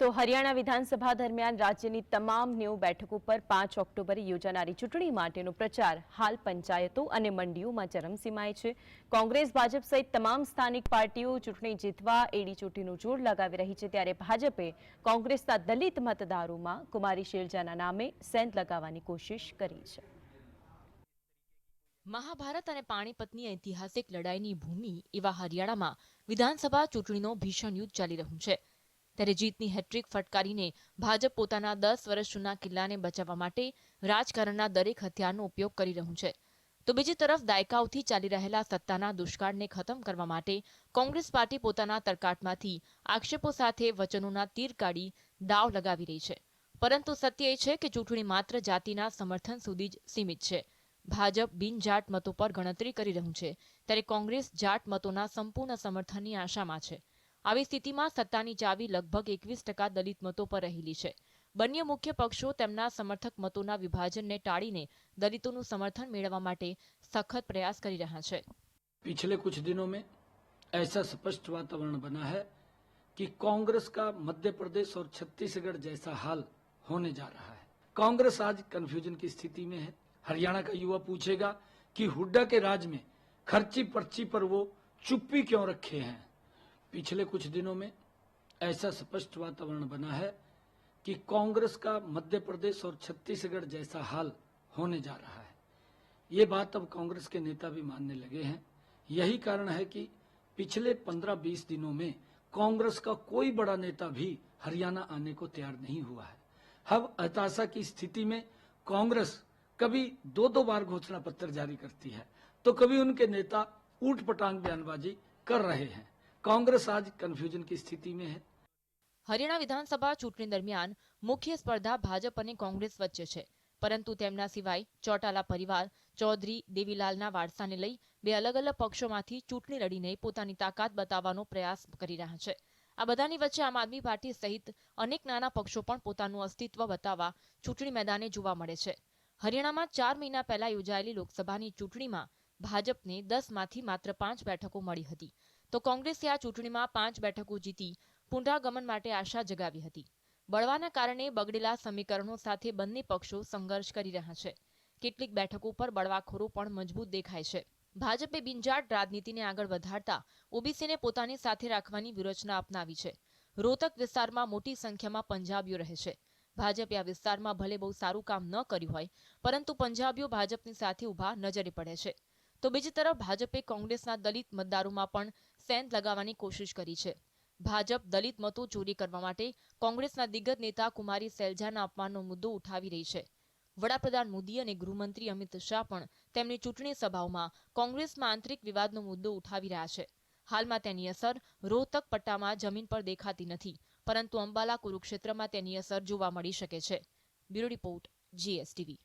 તો હરિયાણા વિધાનસભા દરમિયાન રાજ્યની તમામ નેવું બેઠકો પર પાંચ ઓક્ટોબરે યોજાનારી ચૂંટણી માટેનો પ્રચાર હાલ પંચાયતો અને મંડીઓમાં ચરમસીમાએ છે. કોંગ્રેસ, ભાજપ સહિત તમામ સ્થાનિક પાર્ટીઓ ચૂંટણી જીતવા એડી ચૂંટણીનું જોર લગાવી રહી છે. ત્યારે ભાજપે કોંગ્રેસના દલિત મતદારોમાં કુમારી શેલજાના નામે સેંધ લગાવવાની કોશિશ કરી છે. મહાભારત અને પાણીપતની ઐતિહાસિક લડાઈની ભૂમિ એવા હરિયાણામાં વિધાનસભા ચૂંટણીનો ભીષણ યુદ્ધ ચાલી રહ્યું છે. ત્યારે જીતની હેટ્રિક ફટકારીને ભાજપ પોતાના દસ વર્ષ જૂના કિલ્લાને બચાવવા માટે રાજકારણના દરેક હથિયારનો ઉપયોગ કરી રહ્યું છે. તો બીજી તરફ દાયકાઓથી ચાલી રહેલા સત્તાના દુષ્કાળને ખતમ કરવા માટે કોંગ્રેસ પાર્ટી પોતાના તરકાટમાંથી આક્ષેપો સાથે વચનોના તીર કાઢી દાવ લગાવી રહી છે. પરંતુ સત્ય એ છે કે ચૂંટણી માત્ર જાતિના સમર્થન સુધી જ સીમિત છે. ભાજપ બિનજાટ મતો પર ગણતરી કરી રહ્યું છે, ત્યારે કોંગ્રેસ જાટ મતોના સંપૂર્ણ સમર્થનની આશામાં છે. આવી સ્થિતિમાં સત્તાની ચાવી લગભગ એકવીસ ટકા દલિત મતો પર રહેલી છે બંને મુખ્ય પક્ષો તેમના સમર્થક મતોના વિભાજનને ટાળીને દલિતોનું સમર્થન મેળવવા માટે સખત પ્રયાસ કરી રહ્યા છે पिछले कुछ दिनों में ऐसा स्पष्ट वातावरण बना है कि कांग्रेस का मध्य प्रदेश और छत्तीसगढ़ जैसा हाल होने जा रहा है कांग्रेस आज कंफ्यूजन की स्थिति में है हरियाणा का युवा पूछेगा कि हुड्डा के राज में खर्ची पर्ची पर वो चुप्पी क्यों रखे हैं पिछले कुछ दिनों में ऐसा स्पष्ट वातावरण बना है कि कांग्रेस का मध्य प्रदेश और छत्तीसगढ़ जैसा हाल होने जा रहा है। ये बात अब कांग्रेस के नेता भी मानने लगे हैं। यही कारण है कि पिछले 15-20 दिनों में कांग्रेस का कोई बड़ा नेता भी हरियाणा आने को तैयार नहीं हुआ है। अब हताशा की स्थिति में कांग्रेस कभी दो दो बार घोषणा पत्र जारी करती है तो कभी उनके नेता ऊट पटांग बयानबाजी कर रहे हैं। कांग्रेस आज कंफ्यूजन की स्थिति में है હરિયાણા વિધાનસભા ચૂંટણી દરમિયાન મુખ્ય સ્પર્ધા ભાજપ અને કોંગ્રેસ વચ્ચે છે પરંતુ તેમના સિવાય ચોટાલા પરિવાર ચૌધરી દેવીલાલના વારસાને લઈ બે અલગ અલગ પક્ષોમાંથી ચૂંટણી લડીને પોતાની તાકાત બતાવવાનો પ્રયાસ કરી રહ્યા છે આ બધાની વચ્ચે આમ આદમી પાર્ટી સહિત અનેક નાના પક્ષો પણ પોતાનું અસ્તિત્વ બતાવવા ચૂંટણી મેદાને જોવા મળે છે હરિયાણામાં ચાર મહિના પહેલા યોજાયેલી લોકસભાની ચૂંટણીમાં ભાજપને દસમાંથી માત્ર પાંચ બેઠકો મળી હતી તો કોંગ્રેસે આ ચૂંટણીમાં પાંચ બેઠકો જીતી પુનરાગમન માટે આશા જગાવી હતી. બળવાના કારણે બગડેલા સમીકરણો સાથે બંને પક્ષો સંઘર્ષ કરી રહ્યા છે. કેટલીક બેઠકો પર બળવાખોરો પણ મજબૂત દેખાય છે. ભાજપે બિનજાટ રાજનીતિને આગળ વધારતા ઓબીસીને પોતાની સાથે રાખવાની વ્યૂહરચના અપનાવી છે. રોહતક વિસ્તારમાં મોટી સંખ્યામાં પંજાબીઓ રહે છે. ભાજપે આ વિસ્તારમાં ભલે બહુ સારું કામ ન કર્યું હોય, પરંતુ પંજાબીઓ ભાજપની સાથે ઊભા નજરે પડે છે. તો બીજી તરફ ભાજપે કોંગ્રેસના દલિત મતદારોમાં પણ સેન્ત લગાવવાની કોશિશ કરી છે. ભાજપ દલિત મતો ચોરી કરવા માટે કોંગ્રેસના દિગ્ગજ નેતા કુમારી સૈલજાના અપમાનનો મુદ્દો ઉઠાવી રહી છે. વડાપ્રધાન મોદી અને ગૃહમંત્રી અમિત શાહ પણ તેમની ચૂંટણી સભાઓમાં કોંગ્રેસમાં આંતરિક વિવાદનો મુદ્દો ઉઠાવી રહ્યા છે. હાલમાં તેની અસર રોહતક પટ્ટામાં જમીન પર દેખાતી નથી, પરંતુ અંબાલા કુરુક્ષેત્રમાં તેની અસર જોવા મળી શકે છે. Bureau report, GSTV.